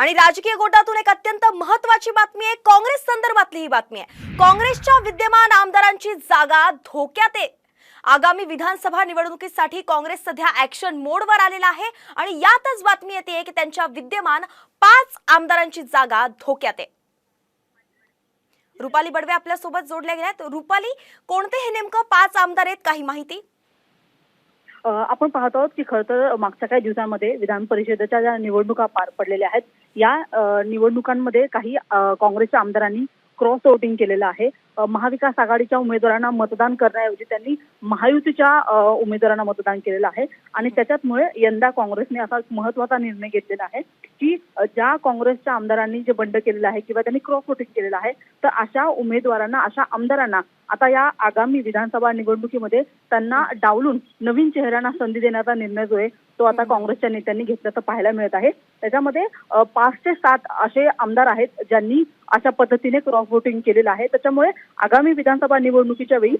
आणि राजकीय गोटातून एक अत्यंत महत्वाची बातमी आहे. काँग्रेस संदर्भातली ही बातमी आहे. काँग्रेसच्या विद्यमान आमदारांची जागा धोक्यात आहे. आगामी विधानसभा निवडणुकीसाठी काँग्रेस सध्या ऍक्शन मोडवर आलेला आहे. आणि यातच बातमी येते की त्यांच्या विद्यमान पाच आमदारांची जागा धोक्यात आहे. रुपाली बडवे आपल्यासोबत जोडल्या गेल्यात. रुपाली कोणते हे नेमकं पाच आमदार आहेत? काही माहिती? आपण पाहतो आहोत की खरं तर मागच्या काही दिवसांमध्ये विधान परिषदेच्या ज्या निवडणुका पार पडलेल्या आहेत या निवडणुकांमध्ये काही काँग्रेसच्या आमदारांनी क्रॉस वोटिंग केलेलं आहे. महाविकास आघाडीच्या उमेदवारांना मतदान करण्याऐवजी त्यांनी महायुतीच्या उमेदवारांना मतदान केलेलं आहे. आणि त्याच्यामुळे यंदा काँग्रेसने असा महत्त्वाचा निर्णय घेतलेला आहे की ज्या काँग्रेसच्या आमदारांनी जे बंड केलेलं आहे किंवा त्यांनी क्रॉस वोटिंग केलेलं आहे तर अशा उमेदवारांना अशा आमदारांना आता या आगामी विधानसभा निवडणुकीमध्ये त्यांना डावलून नवीन चेहऱ्यांना संधी देण्याचा निर्णय जो आहे तो आता काँग्रेसच्या नेत्यांनी घेतल्याचं पाहायला मिळत आहे. त्याच्यामध्ये पाच ते सात असे आमदार आहेत ज्यांनी अशा पद्धतीने क्रॉस वोटिंग केलेलं आहे. त्याच्यामुळे आगामी विधानसभा निवडणुकीच्या वेळी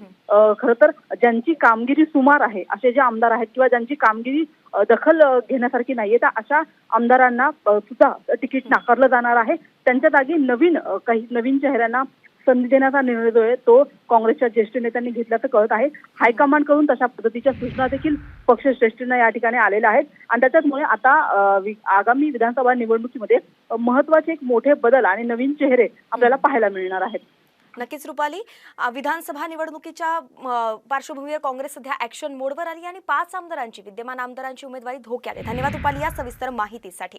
खरं तर ज्यांची कामगिरी सुमार आहे असे जे आमदार आहेत किंवा ज्यांची कामगिरी दखल घेण्यासारखी नाहीये तर अशा आमदारांना सुद्धा तिकीट नाकारलं जाणार आहे. त्यांच्या जागी नवीन काही नवीन चेहऱ्यांना संधी देण्याचा निर्णय जो आहे तो काँग्रेसच्या ज्येष्ठ नेत्यांनी घेतल्याचं कळत आहे. हायकमांड करून तशा पद्धतीच्या सूचना देखील पक्षश्रेष्ठींना या ठिकाणी आलेल्या आहेत. आणि त्याच्यामुळे आता आगामी विधानसभा निवडणुकीमध्ये महत्त्वाचे एक मोठे बदल आणि नवीन चेहरे आपल्याला पाहायला मिळणार आहेत. नक्कीच रुपाली. विधानसभा निवडणुकीच्या पार्श्वभूमीवर काँग्रेस सध्या ऍक्शन मोडवर आली आणि पाच आमदारांची विद्यमान आमदारांची उमेदवारी धोक्यात आहे. धन्यवाद रुपाली या सविस्तर माहितीसाठी.